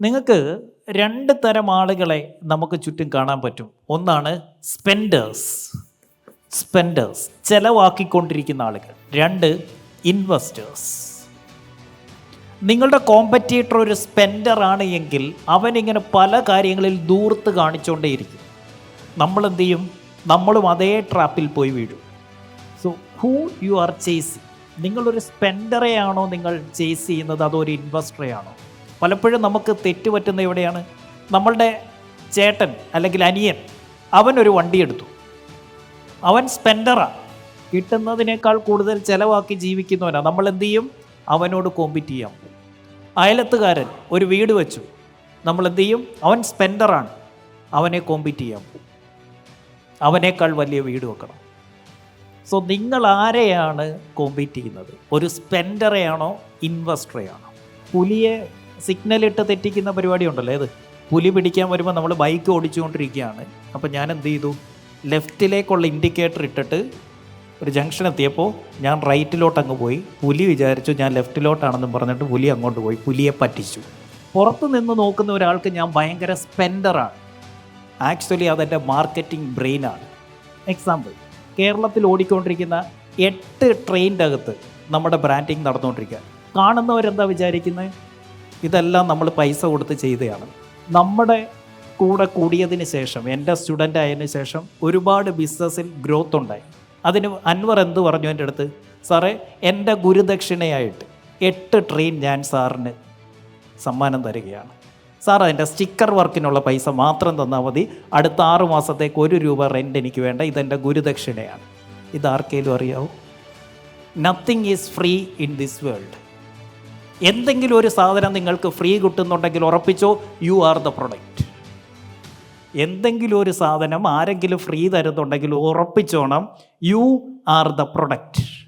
നിങ്ങൾക്ക് രണ്ട് തരം ആളുകളെ നമുക്ക് ചുറ്റും കാണാൻ പറ്റും. ഒന്നാണ് സ്പെൻഡേഴ്സ് സ്പെൻഡേഴ്സ് ചെലവാക്കിക്കൊണ്ടിരിക്കുന്ന ആളുകൾ. രണ്ട് ഇൻവെസ്റ്റേഴ്സ് നിങ്ങളുടെ കോമ്പറ്റീറ്റർ ഒരു സ്പെൻഡർ ആണ് എങ്കിൽ അവനിങ്ങനെ പല കാര്യങ്ങളിൽ ദൂർത്ത് കാണിച്ചുകൊണ്ടേയിരിക്കും നമ്മൾ എന്ത് ചെയ്യും? നമ്മളും അതേ ട്രാപ്പിൽ പോയി വീഴും. So who you are chasing നിങ്ങളൊരു സ്പെൻഡറെയാണോ നിങ്ങൾ ചേസ് ചെയ്യുന്നത്? അതോ ഒരു ഇൻവെസ്റ്ററെയാണോ പലപ്പോഴും നമുക്ക് തെറ്റുപറ്റുന്ന എവിടെയാണ്? നമ്മളുടെ ചേട്ടൻ അല്ലെങ്കിൽ അനിയൻ അവനൊരു വണ്ടി എടുത്തു. അവൻ സ്പെൻഡറാണ് കിട്ടുന്നതിനേക്കാൾ കൂടുതൽ ചിലവാക്കി ജീവിക്കുന്നവനാണ് നമ്മൾ എന്ത് ചെയ്യും? അവനോട് കോമ്പീറ്റ് ചെയ്യാം. അയലത്തുകാരൻ ഒരു വീട് വെച്ചു. നമ്മൾ എന്ത് ചെയ്യും? അവൻ സ്പെൻഡറാണ് അവനെ കോമ്പീറ്റ് ചെയ്യാം. അവനേക്കാൾ വലിയ വീട് വെക്കണം. സോ നിങ്ങൾ ആരെയാണ് കോമ്പീറ്റ് ചെയ്യുന്നത്? ഒരു സ്പെൻഡറെയാണോ ഇൻവെസ്റ്ററെയാണോ പുലിയെ സിഗ്നൽ ഇട്ട് തെറ്റിക്കുന്ന പരിപാടി ഉണ്ടല്ലേ ഏത്? പുലി പിടിക്കാൻ വരുമ്പോൾ നമ്മൾ ബൈക്ക് ഓടിച്ചുകൊണ്ടിരിക്കുകയാണ്. അപ്പോൾ ഞാൻ എന്ത് ചെയ്തു? ലെഫ്റ്റിലേക്കുള്ള ഇൻഡിക്കേറ്റർ ഇട്ടിട്ട് ഒരു ജംഗ്ഷൻ എത്തിയപ്പോൾ ഞാൻ റൈറ്റിലോട്ട് അങ്ങ് പോയി. പുലി വിചാരിച്ചു ഞാൻ ലെഫ്റ്റിലോട്ടാണെന്നും പറഞ്ഞിട്ട് പുലി അങ്ങോട്ട് പോയി. പുലിയെ പറ്റിച്ചു. പുറത്ത് നിന്ന് നോക്കുന്ന ഒരാൾക്ക് ഞാൻ ഭയങ്കര സ്പെൻഡറാണ് ആക്ച്വലി അതെന്റെ മാർക്കറ്റിംഗ് ബ്രെയിനാണ് എക്സാമ്പിൾ കേരളത്തിൽ ഓടിക്കൊണ്ടിരിക്കുന്ന എട്ട് ട്രെയിനിന്റെ അകത്ത് നമ്മുടെ ബ്രാൻഡിങ് നടന്നുകൊണ്ടിരിക്കുക. കാണുന്നവരെന്താ വിചാരിക്കുന്നത് ഇതെല്ലാം നമ്മൾ പൈസ കൊടുത്ത് ചെയ്തതാണ് നമ്മുടെ കൂടെ കൂടിയതിന് ശേഷം എന്റെ സ്റ്റുഡന്റ് ആയതിന് ശേഷം ഒരുപാട് ബിസിനസ്സിൽ ഗ്രോത്ത് ഉണ്ടായി. അതിന് അൻവർ എന്ത് പറഞ്ഞു എന്റെ അടുത്ത്? സാറേ എന്റെ ഗുരുദക്ഷിണയായിട്ട് എട്ട് ട്രെയിൻ ഞാൻ സാറിന് സമ്മാനം തരികയാണ്. സാർ അതിന്റെ സ്റ്റിക്കർ വർക്കിനുള്ള പൈസ മാത്രം തന്നാൽ മതി. അടുത്ത ആറ് മാസത്തേക്ക് ഒരു രൂപ റെന്റ് എനിക്ക് വേണ്ട. ഇതെന്റെ ഗുരുദക്ഷിണയാണ്. ഇതാർക്കേലും അറിയാവൂ? Nothing is free in this world എന്തെങ്കിലും ഒരു സാധനം നിങ്ങൾക്ക് ഫ്രീ കിട്ടുന്നുണ്ടെങ്കിൽ ഉറപ്പിച്ചോ യു ആർ ദ പ്രൊഡക്റ്റ് എന്തെങ്കിലും ഒരു സാധനം ആരെങ്കിലും ഫ്രീ തരുന്നുണ്ടെങ്കിൽ ഉറപ്പിച്ചോണം യു ആർ ദ പ്രൊഡക്റ്റ്